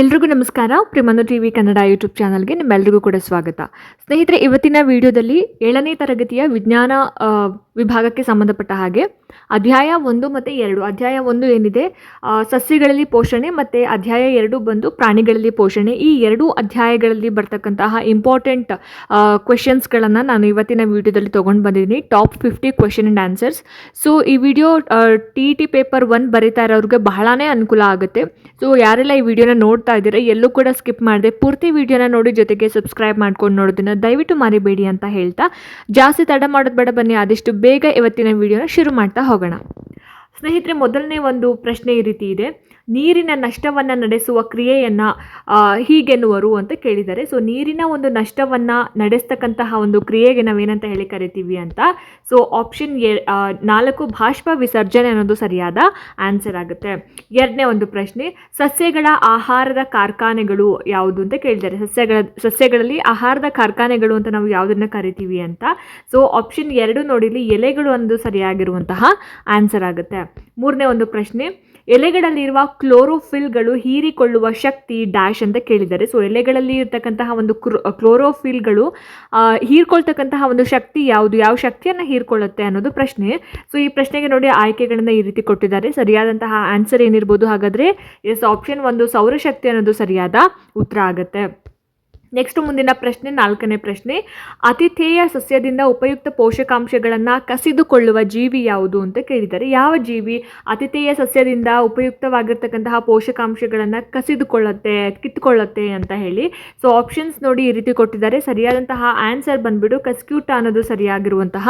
ಎಲ್ರಿಗೂ ನಮಸ್ಕಾರ. ಪ್ರಿಮನು ಟಿ ವಿ ಕನ್ನಡ ಯೂಟ್ಯೂಬ್ ಚಾನಲ್ಗೆ ನಿಮ್ಮೆಲ್ಲರಿಗೂ ಕೂಡ ಸ್ವಾಗತ. ಸ್ನೇಹಿತರೆ, ಇವತ್ತಿನ ವಿಡಿಯೋದಲ್ಲಿ ಏಳನೇ ತರಗತಿಯ ವಿಜ್ಞಾನ ವಿಭಾಗಕ್ಕೆ ಸಂಬಂಧಪಟ್ಟ ಹಾಗೆ ಅಧ್ಯಾಯ ಒಂದು ಮತ್ತು ಎರಡು. ಅಧ್ಯಾಯ ಒಂದು ಏನಿದೆ? ಸಸ್ಯಗಳಲ್ಲಿ ಪೋಷಣೆ ಮತ್ತು ಅಧ್ಯಾಯ ಎರಡು ಬಂದು ಪ್ರಾಣಿಗಳಲ್ಲಿ ಪೋಷಣೆ. ಈ ಎರಡೂ ಅಧ್ಯಾಯಗಳಲ್ಲಿ ಬರ್ತಕ್ಕಂತಹ ಇಂಪಾರ್ಟೆಂಟ್ ಕ್ವೆಶನ್ಸ್ಗಳನ್ನು ನಾನು ಇವತ್ತಿನ ವಿಡಿಯೋದಲ್ಲಿ ತೊಗೊಂಡು ಬಂದಿದ್ದೀನಿ. Top fifty question and answers so ಈ video T T paper one ಬರೀತಾ ಇರೋರಿಗೆ ಬಹಳನೇ ಅನುಕೂಲ ಆಗುತ್ತೆ. ಸೊ ಯಾರೆಲ್ಲ ಈ ವಿಡಿಯೋನ ನೋಡ್ತಾ ಇದ್ದೀರಾ, ಎಲ್ಲೂ ಕೂಡ ಸ್ಕಿಪ್ ಮಾಡಿದೆ ಪೂರ್ತಿ ವಿಡಿಯೋನ ನೋಡಿ ಜೊತೆಗೆ ಸಬ್ಸ್ಕ್ರೈಬ್ ಮಾಡ್ಕೊಂಡು ನೋಡೋದನ್ನ ದಯವಿಟ್ಟು ಮರಿಬೇಡಿ ಅಂತ ಹೇಳ್ತಾ ಜಾಸ್ತಿ ತಡ ಮಾಡೋದು ಬೇಡ ಬನ್ನಿ, ಆದಷ್ಟು ಬೇಗ ಇವತ್ತಿನ ವಿಡಿಯೋನ ಶುರು ಮಾಡ್ತಾ ಹೋಗೋಣ. ಸ್ನೇಹಿತರೆ, ಮೊದಲನೇ ಒಂದು ಪ್ರಶ್ನೆ ಈ ರೀತಿ ಇದೆ. ನೀರಿನ ನಷ್ಟವನ್ನು ನಡೆಸುವ ಕ್ರಿಯೆಯನ್ನು ಹೀಗೆನ್ನುವರು ಅಂತ ಕೇಳಿದ್ದಾರೆ. ಸೊ ನೀರಿನ ಒಂದು ನಷ್ಟವನ್ನು ನಡೆಸ್ತಕ್ಕಂತಹ ಒಂದು ಕ್ರಿಯೆಗೆ ನಾವೇನಂತ ಹೇಳಿ ಕರಿತೀವಿ ಅಂತ. ಸೊ ಆಪ್ಷನ್ ಎ ನಾಲ್ಕು ಬಾಷ್ಪ ವಿಸರ್ಜನೆ ಅನ್ನೋದು ಸರಿಯಾದ ಆನ್ಸರ್ ಆಗುತ್ತೆ. ಎರಡನೇ ಒಂದು ಪ್ರಶ್ನೆ, ಸಸ್ಯಗಳ ಆಹಾರದ ಕಾರ್ಖಾನೆಗಳು ಯಾವುದು ಅಂತ ಕೇಳಿದ್ದಾರೆ. ಸಸ್ಯಗಳ, ಸಸ್ಯಗಳಲ್ಲಿ ಆಹಾರದ ಕಾರ್ಖಾನೆಗಳು ಅಂತ ನಾವು ಯಾವುದನ್ನ ಕರಿತೀವಿ ಅಂತ. ಸೊ ಆಪ್ಷನ್ ಎರಡು ನೋಡಿಲಿ ಎಲೆಗಳು ಅನ್ನೋದು ಸರಿಯಾಗಿರುವಂತಹ ಆನ್ಸರ್ ಆಗುತ್ತೆ. ಮೂರನೇ ಒಂದು ಪ್ರಶ್ನೆ ಎಲೆಗಳಲ್ಲಿರುವ ಕ್ಲೋರೋಫಿಲ್ಗಳು ಹೀರಿಕೊಳ್ಳುವ ಶಕ್ತಿ ಡ್ಯಾಶ್ ಅಂತ ಕೇಳಿದ್ದಾರೆ. ಸೊ ಎಲೆಗಳಲ್ಲಿ ಇರತಕ್ಕಂತಹ ಒಂದು ಕ್ಲೋರೋಫಿಲ್ಗಳು ಹೀರ್ಕೊಳ್ತಕ್ಕಂತಹ ಒಂದು ಶಕ್ತಿ ಯಾವುದು, ಯಾವ ಶಕ್ತಿಯನ್ನು ಹೀರ್ಕೊಳ್ಳುತ್ತೆ ಅನ್ನೋದು ಪ್ರಶ್ನೆ. ಸೊ ಈ ಪ್ರಶ್ನೆಗೆ ನೋಡಿ ಆಯ್ಕೆಗಳನ್ನು ಈ ರೀತಿ ಕೊಟ್ಟಿದ್ದಾರೆ. ಸರಿಯಾದಂತಹ ಆನ್ಸರ್ ಏನಿರ್ಬೋದು ಹಾಗಾದರೆ, ಎಸ್, ಆಪ್ಷನ್ ಒಂದು ಸೌರಶಕ್ತಿ ಅನ್ನೋದು ಸರಿಯಾದ ಉತ್ತರ ಆಗುತ್ತೆ. ನೆಕ್ಸ್ಟ್ ಮುಂದಿನ ಪ್ರಶ್ನೆ, ನಾಲ್ಕನೇ ಪ್ರಶ್ನೆ. ಅತಿಥೇಯ ಸಸ್ಯದಿಂದ ಉಪಯುಕ್ತ ಪೋಷಕಾಂಶಗಳನ್ನು ಕಸಿದುಕೊಳ್ಳುವ ಜೀವಿ ಯಾವುದು ಅಂತ ಕೇಳಿದ್ದಾರೆ. ಯಾವ ಜೀವಿ ಅತಿಥೇಯ ಸಸ್ಯದಿಂದ ಉಪಯುಕ್ತವಾಗಿರ್ತಕ್ಕಂತಹ ಪೋಷಕಾಂಶಗಳನ್ನು ಕಸಿದುಕೊಳ್ಳುತ್ತೆ ಕಿತ್ಕೊಳ್ಳುತ್ತೆ ಅಂತ ಹೇಳಿ. ಸೊ ಆಪ್ಷನ್ಸ್ ನೋಡಿ ಈ ರೀತಿ ಕೊಟ್ಟಿದ್ದಾರೆ. ಸರಿಯಾದಂತಹ ಆನ್ಸರ್ ಬಂದುಬಿಟ್ಟು ಕಸ್ಕ್ಯೂಟ ಅನ್ನೋದು ಸರಿಯಾಗಿರುವಂತಹ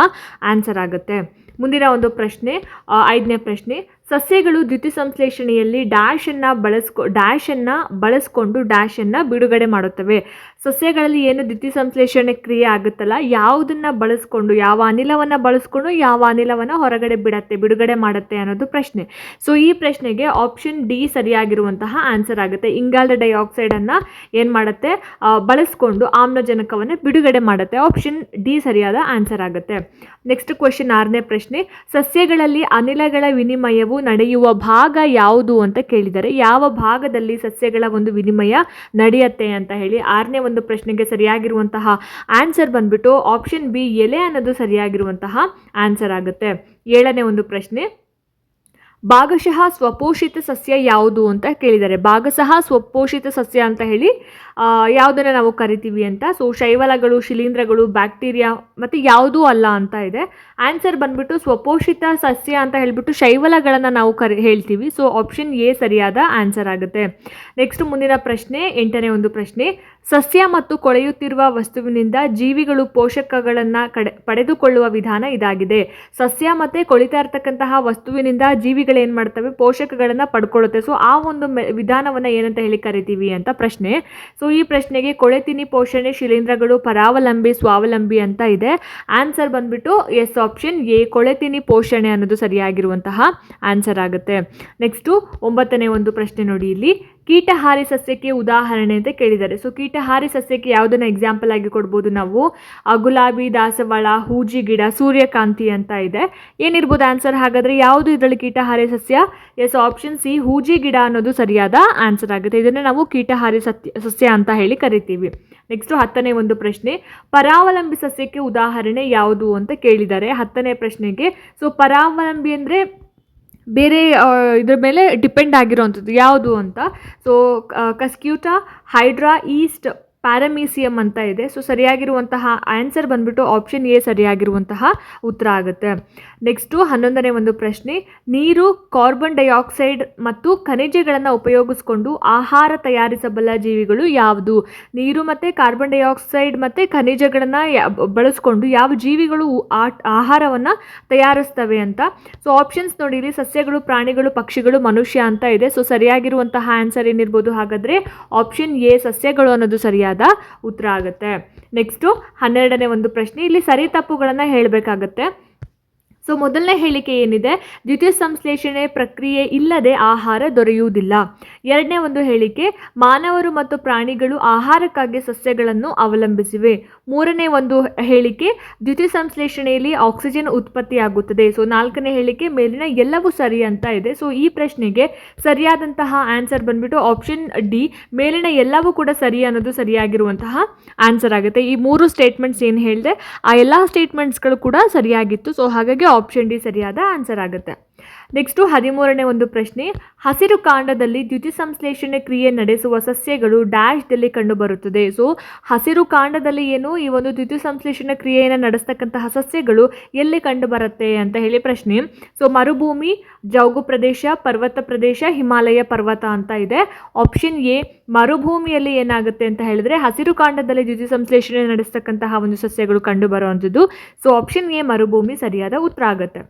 ಆನ್ಸರ್ ಆಗುತ್ತೆ. ಮುಂದಿನ ಒಂದು ಪ್ರಶ್ನೆ ಐದನೇ ಪ್ರಶ್ನೆ. ಸಸ್ಯಗಳು ದ್ಯುತಿಸಂಶ್ಲೇಷಣೆಯಲ್ಲಿ ಡ್ಯಾಶನ್ನು ಬಳಸ್ಕೊ ಡ್ಯಾಶನ್ನು ಬಳಸ್ಕೊಂಡು ಡ್ಯಾಶನ್ನು ಬಿಡುಗಡೆ ಮಾಡುತ್ತವೆ. ಸಸ್ಯಗಳಲ್ಲಿ ಏನು ದ್ಯುತಿಸಂಶ್ಲೇಷಣೆ ಕ್ರಿಯೆ ಆಗುತ್ತಲ್ಲ, ಯಾವುದನ್ನು ಬಳಸ್ಕೊಂಡು, ಯಾವ ಅನಿಲವನ್ನು ಬಳಸ್ಕೊಂಡು, ಯಾವ ಅನಿಲವನ್ನು ಹೊರಗಡೆ ಬಿಡತ್ತೆ, ಬಿಡುಗಡೆ ಮಾಡುತ್ತೆ ಅನ್ನೋದು ಪ್ರಶ್ನೆ. ಸೊ ಈ ಪ್ರಶ್ನೆಗೆ ಆಪ್ಷನ್ ಡಿ ಸರಿಯಾಗಿರುವಂತಹ ಆನ್ಸರ್ ಆಗುತ್ತೆ. ಇಂಗಾಲದ ಡೈಆಕ್ಸೈಡನ್ನು ಏನು ಮಾಡುತ್ತೆ? ಬಳಸ್ಕೊಂಡು ಆಮ್ಲಜನಕವನ್ನು ಬಿಡುಗಡೆ ಮಾಡುತ್ತೆ. ಆಪ್ಷನ್ ಡಿ ಸರಿಯಾದ ಆನ್ಸರ್ ಆಗುತ್ತೆ. ನೆಕ್ಸ್ಟ್ ಕ್ವಶನ್ ಆರನೇ ಪ್ರಶ್ನೆ. ಸಸ್ಯಗಳಲ್ಲಿ ಅನಿಲಗಳ ವಿನಿಮಯವು ನಡೆಯುವ ಭಾಗ ಯಾವುದು ಅಂತ ಕೇಳಿದರೆ ಯಾವ ಭಾಗದಲ್ಲಿ ಸಸ್ಯಗಳ ಒಂದು ವಿನಿಮಯ ನಡೆಯುತ್ತೆ ಅಂತ ಹೇಳಿ ಆರನೇ ಒಂದು ಪ್ರಶ್ನೆಗೆ ಸರಿಯಾಗಿರುವಂತಹ ಆನ್ಸರ್ ಬಂದ್ಬಿಟ್ಟು ಆಪ್ಷನ್ ಬಿ ಎಲೆ ಅನ್ನೋದು ಸರಿಯಾಗಿರುವಂತಹ ಆನ್ಸರ್ ಆಗುತ್ತೆ. ಏಳನೇ ಒಂದು ಪ್ರಶ್ನೆ ಭಾಗಶಃ ಸ್ವಪೋಷಿತ ಸಸ್ಯ ಯಾವುದು ಅಂತ ಕೇಳಿದ್ದಾರೆ. ಭಾಗಶಃ ಸ್ವಪೋಷಿತ ಸಸ್ಯ ಅಂತ ಹೇಳಿ ಯಾವುದನ್ನು ನಾವು ಕರಿತೀವಿ ಅಂತ. ಸೊ ಶೈವಲಗಳು, ಶಿಲೀಂಧ್ರಗಳು, ಬ್ಯಾಕ್ಟೀರಿಯಾ ಮತ್ತು ಯಾವುದೂ ಅಲ್ಲ ಅಂತ ಇದೆ. ಆನ್ಸರ್ ಬಂದ್ಬಿಟ್ಟು ಸ್ವಪೋಷಿತ ಸಸ್ಯ ಅಂತ ಹೇಳಿಬಿಟ್ಟು ಶೈವಲಗಳನ್ನು ನಾವು ಕರಿ, ಹೇಳ್ತೀವಿ. ಸೊ ಆಪ್ಷನ್ ಎ ಸರಿಯಾದ ಆನ್ಸರ್ ಆಗುತ್ತೆ. ನೆಕ್ಸ್ಟ್ ಮುಂದಿನ ಪ್ರಶ್ನೆ, ಎಂಟನೇ ಒಂದು ಪ್ರಶ್ನೆ. ಸಸ್ಯ ಮತ್ತು ಕೊಳೆಯುತ್ತಿರುವ ವಸ್ತುವಿನಿಂದ ಜೀವಿಗಳು ಪೋಷಕಗಳನ್ನು ಕಡೆ, ಪಡೆದುಕೊಳ್ಳುವ ವಿಧಾನ ಇದಾಗಿದೆ. ಸಸ್ಯ ಮತ್ತು ಕೊಳಿತಾ ಇರ್ತಕ್ಕಂತಹ ವಸ್ತುವಿನಿಂದ ಜೀವಿಗಳೇನು ಮಾಡ್ತವೆ? ಪೋಷಕಗಳನ್ನು ಪಡ್ಕೊಳ್ಳುತ್ತೆ. ಸೊ ಆ ಒಂದು ಮೆ, ವಿಧಾನವನ್ನು ಏನಂತ ಹೇಳಿ ಕರಿತೀವಿ ಅಂತ ಪ್ರಶ್ನೆ. ಸೊ ಈ ಪ್ರಶ್ನೆಗೆ ಕೊಳೆತಿನಿ ಪೋಷಣೆ ಶಿಲೀಂಧ್ರಗಳು ಪರಾವಲಂಬಿ, ಸ್ವಾವಲಂಬಿ ಅಂತ ಇದೆ. ಆನ್ಸರ್ ಬಂದ್ಬಿಟ್ಟು ಎಸ್ ಆಪ್ಷನ್ ಎ ಕೊಳೆತಿನಿ ಪೋಷಣೆ ಅನ್ನೋದು ಸರಿಯಾಗಿರುವಂತಹ ಆನ್ಸರ್ ಆಗುತ್ತೆ. ನೆಕ್ಸ್ಟು, ಒಂಬತ್ತನೇ ಒಂದು ಪ್ರಶ್ನೆ ನೋಡಿ ಇಲ್ಲಿ. ಕೀಟಹಾರಿ ಸಸ್ಯಕ್ಕೆ ಉದಾಹರಣೆ ಅಂತ ಕೇಳಿದ್ದಾರೆ. ಸೊ ಕೀಟಹಾರಿ ಸಸ್ಯಕ್ಕೆ ಯಾವುದನ್ನು ಎಕ್ಸಾಂಪಲ್ ಆಗಿ ಕೊಡ್ಬೋದು ನಾವು? ಗುಲಾಬಿ, ದಾಸವಾಳ, ಹೂಜಿ ಗಿಡ, ಸೂರ್ಯಕಾಂತಿ ಅಂತ ಇದೆ. ಏನಿರ್ಬೋದು ಆನ್ಸರ್ ಹಾಗಾದರೆ ಯಾವುದು ಇದರಲ್ಲಿ ಕೀಟಹಾರಿ ಸಸ್ಯ? ಎಸ್ ಆಪ್ಷನ್ ಸಿ ಹೂಜಿ ಗಿಡ ಅನ್ನೋದು ಸರಿಯಾದ ಆನ್ಸರ್ ಆಗುತ್ತೆ. ಇದನ್ನು ನಾವು ಕೀಟಹಾರಿ ಸತ್ಯ, ಸಸ್ಯ ಅಂತ ಹೇಳಿ ಕರಿತೀವಿ. ನೆಕ್ಸ್ಟು ಹತ್ತನೇ ಒಂದು ಪ್ರಶ್ನೆ. ಪರಾವಲಂಬಿ ಸಸ್ಯಕ್ಕೆ ಉದಾಹರಣೆ ಯಾವುದು ಅಂತ ಕೇಳಿದ್ದಾರೆ ಹತ್ತನೇ ಪ್ರಶ್ನೆಗೆ. ಸೊ ಪರಾವಲಂಬಿ ಅಂದರೆ ಬೇರೆ ಇದ್ರ ಮೇಲೆ ಡಿಪೆಂಡ್ ಆಗಿರೋವಂಥದ್ದು ಯಾವುದು ಅಂತ? So cuscuta, hydra, yeast, paramecium ಅಂತ ಇದೆ. ಸೊ ಸರಿಯಾಗಿರುವಂತಹ ಆನ್ಸರ್ ಬಂದ್ಬಿಟ್ಟು ಆಪ್ಷನ್ ಎ ಸರಿಯಾಗಿರುವಂತಹ ಉತ್ತರ ಆಗುತ್ತೆ. ನೆಕ್ಸ್ಟು ಹನ್ನೊಂದನೇ ಒಂದು ಪ್ರಶ್ನೆ, ನೀರು, ಕಾರ್ಬನ್ ಡೈಆಕ್ಸೈಡ್ ಮತ್ತು ಖನಿಜಗಳನ್ನು ಉಪಯೋಗಿಸ್ಕೊಂಡು ಆಹಾರ ತಯಾರಿಸಬಲ್ಲ ಜೀವಿಗಳು ಯಾವುದು? ನೀರು ಮತ್ತು ಕಾರ್ಬನ್ ಡೈಆಕ್ಸೈಡ್ ಮತ್ತು ಖನಿಜಗಳನ್ನು ಬಳಸ್ಕೊಂಡು ಯಾವ ಜೀವಿಗಳು ಆಹಾರವನ್ನು ತಯಾರಿಸ್ತವೆ ಅಂತ? ಸೊ ಆಪ್ಷನ್ಸ್ ನೋಡಿ ಇಲ್ಲಿ ಸಸ್ಯಗಳು, ಪ್ರಾಣಿಗಳು, ಪಕ್ಷಿಗಳು, ಮನುಷ್ಯ ಅಂತ ಇದೆ. ಸೊ ಸರಿಯಾಗಿರುವಂತಹ ಆನ್ಸರ್ ಏನಿರ್ಬೋದು ಹಾಗಾದರೆ ಆಪ್ಷನ್ ಎ, ಸಸ್ಯಗಳು ಅನ್ನೋದು ಸರಿಯಾದ ಉತ್ತರ ಆಗುತ್ತೆ. ನೆಕ್ಸ್ಟು ಹನ್ನೆರಡನೇ ಒಂದು ಪ್ರಶ್ನೆ. ಇಲ್ಲಿ ಸರಿ ತಪ್ಪುಗಳನ್ನು ಹೇಳಬೇಕಾಗತ್ತೆ. ಸೊ ಮೊದಲನೇ ಹೇಳಿಕೆ ಏನಿದೆ? ದ್ವಿತೀಯ ಸಂಶ್ಲೇಷಣೆ ಪ್ರಕ್ರಿಯೆ ಇಲ್ಲದೆ ಆಹಾರ ದೊರೆಯುವುದಿಲ್ಲ. ಎರಡನೇ ಒಂದು ಹೇಳಿಕೆ, ಮಾನವರು ಮತ್ತು ಪ್ರಾಣಿಗಳು ಆಹಾರಕ್ಕಾಗಿ ಸಸ್ಯಗಳನ್ನು ಅವಲಂಬಿಸಿವೆ. ಮೂರನೇ ಒಂದು ಹೇಳಿಕೆ, ದ್ವಿತೀಯ ಸಂಶ್ಲೇಷಣೆಯಲ್ಲಿ ಆಕ್ಸಿಜನ್ ಉತ್ಪತ್ತಿಯಾಗುತ್ತದೆ. ಸೊ ನಾಲ್ಕನೇ ಹೇಳಿಕೆ, ಮೇಲಿನ ಎಲ್ಲವೂ ಸರಿ ಅಂತ ಇದೆ. ಸೊ ಈ ಪ್ರಶ್ನೆಗೆ ಸರಿಯಾದಂತಹ ಆನ್ಸರ್ ಬಂದ್ಬಿಟ್ಟು ಆಪ್ಷನ್ ಡಿ, ಮೇಲಿನ ಎಲ್ಲವೂ ಕೂಡ ಸರಿ ಅನ್ನೋದು ಸರಿಯಾಗಿರುವಂತಹ ಆನ್ಸರ್ ಆಗುತ್ತೆ. ಈ ಮೂರು ಸ್ಟೇಟ್ಮೆಂಟ್ಸ್ ಏನು ಹೇಳಿದೆ, ಆ ಎಲ್ಲ ಸ್ಟೇಟ್ಮೆಂಟ್ಸ್ಗಳು ಕೂಡ ಸರಿಯಾಗಿತ್ತು. ಸೊ ಹಾಗಾಗಿ ಆಪ್ಷನ್ ಡಿ ಸರಿಯಾದ ಆನ್ಸರ್ ಆಗುತ್ತೆ. ನೆಕ್ಸ್ಟು ಹದಿಮೂರನೇ ಒಂದು ಪ್ರಶ್ನೆ, ಹಸಿರು ಕಾಂಡದಲ್ಲಿ ದ್ಯುತಿ ಸಂಶ್ಲೇಷಣೆ ಕ್ರಿಯೆ ನಡೆಸುವ ಸಸ್ಯಗಳು ಡ್ಯಾಶ್ದಲ್ಲಿ ಕಂಡುಬರುತ್ತದೆ. ಸೊ ಹಸಿರು ಕಾಂಡದಲ್ಲಿ ಏನು? ಈ ಒಂದು ದ್ಯುತಿ ಸಂಶ್ಲೇಷಣೆ ಕ್ರಿಯೆಯನ್ನು ನಡೆಸ್ತಕ್ಕಂತಹ ಸಸ್ಯಗಳು ಎಲ್ಲಿ ಕಂಡುಬರುತ್ತೆ ಅಂತ ಹೇಳಿ ಪ್ರಶ್ನೆ. ಸೊ ಮರುಭೂಮಿ, ಜೌಗು ಪ್ರದೇಶ, ಪರ್ವತ ಪ್ರದೇಶ, ಹಿಮಾಲಯ ಪರ್ವತ ಅಂತ ಇದೆ. ಆಪ್ಷನ್ ಎ ಮರುಭೂಮಿಯಲ್ಲಿ ಏನಾಗುತ್ತೆ ಅಂತ ಹೇಳಿದ್ರೆ ಹಸಿರು ಕಾಂಡದಲ್ಲಿ ದ್ಯುತಿ ಸಂಶ್ಲೇಷಣೆ ನಡೆಸ್ತಕ್ಕಂತಹ ಒಂದು ಸಸ್ಯಗಳು ಕಂಡು ಬರುವಂಥದ್ದು ಸೊ ಆಪ್ಷನ್ ಎ ಮರುಭೂಮಿ ಸರಿಯಾದ ಉತ್ತರ ಆಗುತ್ತೆ.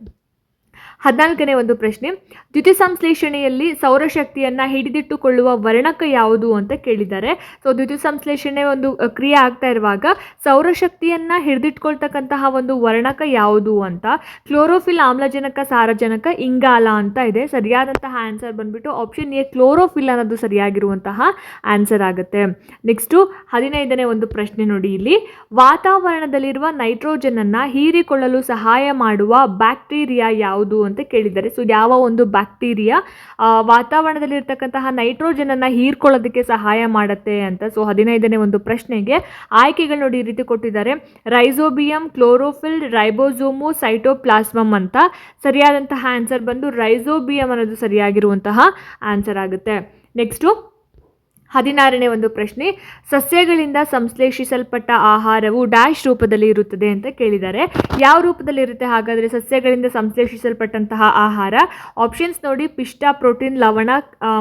ಹದಿನಾಲ್ಕನೇ ಒಂದು ಪ್ರಶ್ನೆ, ದ್ಯುತಿ ಸಂಶ್ಲೇಷಣೆಯಲ್ಲಿ ಸೌರಶಕ್ತಿಯನ್ನು ಹಿಡಿದಿಟ್ಟುಕೊಳ್ಳುವ ವರ್ಣಕ ಯಾವುದು ಅಂತ ಕೇಳಿದ್ದಾರೆ. ಸೊ ದ್ಯುತಿ ಸಂಶ್ಲೇಷಣೆ ಒಂದು ಕ್ರಿಯೆ ಆಗ್ತಾ ಇರುವಾಗ ಸೌರಶಕ್ತಿಯನ್ನು ಹಿಡಿದಿಟ್ಕೊಳ್ತಕ್ಕಂತಹ ಒಂದು ವರ್ಣಕ ಯಾವುದು ಅಂತ, ಕ್ಲೋರೋಫಿಲ್ ಆಮ್ಲಜನಕ, ಸಾರಜನಕ, ಇಂಗಾಲ ಅಂತ ಇದೆ. ಸರಿಯಾದಂತಹ ಆನ್ಸರ್ ಬಂದ್ಬಿಟ್ಟು ಆಪ್ಷನ್ ಎ, ಕ್ಲೋರೋಫಿಲ್ ಅನ್ನೋದು ಸರಿಯಾಗಿರುವಂತಹ ಆನ್ಸರ್ ಆಗುತ್ತೆ. ನೆಕ್ಸ್ಟು ಹದಿನೈದನೇ ಒಂದು ಪ್ರಶ್ನೆ ನೋಡಿ ಇಲ್ಲಿ. ವಾತಾವರಣದಲ್ಲಿರುವ ನೈಟ್ರೋಜನನ್ನು ಹೀರಿಕೊಳ್ಳಲು ಸಹಾಯ ಮಾಡುವ ಬ್ಯಾಕ್ಟೀರಿಯಾ ಯಾವುದು ಅಂತ ಕೇಳಿದ್ದಾರೆ. ಸೊ ಯಾವ ಒಂದು ಬ್ಯಾಕ್ಟೀರಿಯಾ ವಾತಾವರಣದಲ್ಲಿರ್ತಕ್ಕಂತಹ ನೈಟ್ರೋಜನನ್ನು ಹೀರ್ಕೊಳ್ಳೋದಕ್ಕೆ ಸಹಾಯ ಮಾಡುತ್ತೆ ಅಂತ ಸೊ ಹದಿನೈದನೇ ಒಂದು ಪ್ರಶ್ನೆಗೆ ಆಯ್ಕೆಗಳು ನೋಡಿ ಈ ರೀತಿ ಕೊಟ್ಟಿದ್ದಾರೆ. ರೈಸೋಬಿಯಂ ಕ್ಲೋರೋಫಿಲ್ ರೈಬೋಸೋಮು ಸೈಟೋಪ್ಲಾಸ್ಮಮ್ ಅಂತ ಸರಿಯಾದಂತಹ ಆನ್ಸರ್ ಬಂದು ರೈಸೋಬಿಯಂ ಅನ್ನೋದು ಸರಿಯಾಗಿರುವಂತಹ ಆನ್ಸರ್ ಆಗುತ್ತೆ. ನೆಕ್ಸ್ಟು ಹದಿನಾರನೇ ಒಂದು ಪ್ರಶ್ನೆ, ಸಸ್ಯಗಳಿಂದ ಸಂಶ್ಲೇಷಿಸಲ್ಪಟ್ಟ ಆಹಾರವು ಡ್ಯಾಶ್ ರೂಪದಲ್ಲಿ ಇರುತ್ತದೆ ಅಂತ ಕೇಳಿದ್ದಾರೆ. ಯಾವ ರೂಪದಲ್ಲಿ ಇರುತ್ತೆ? ಹಾಗಾದರೆ ಸಸ್ಯಗಳಿಂದ ಸಂಶ್ಲೇಷಿಸಲ್ಪಟ್ಟಂತಹ ಆಹಾರ ಆಪ್ಷನ್ಸ್ ನೋಡಿ, ಪಿಷ್ಟ, ಪ್ರೋಟೀನ್, ಲವಣ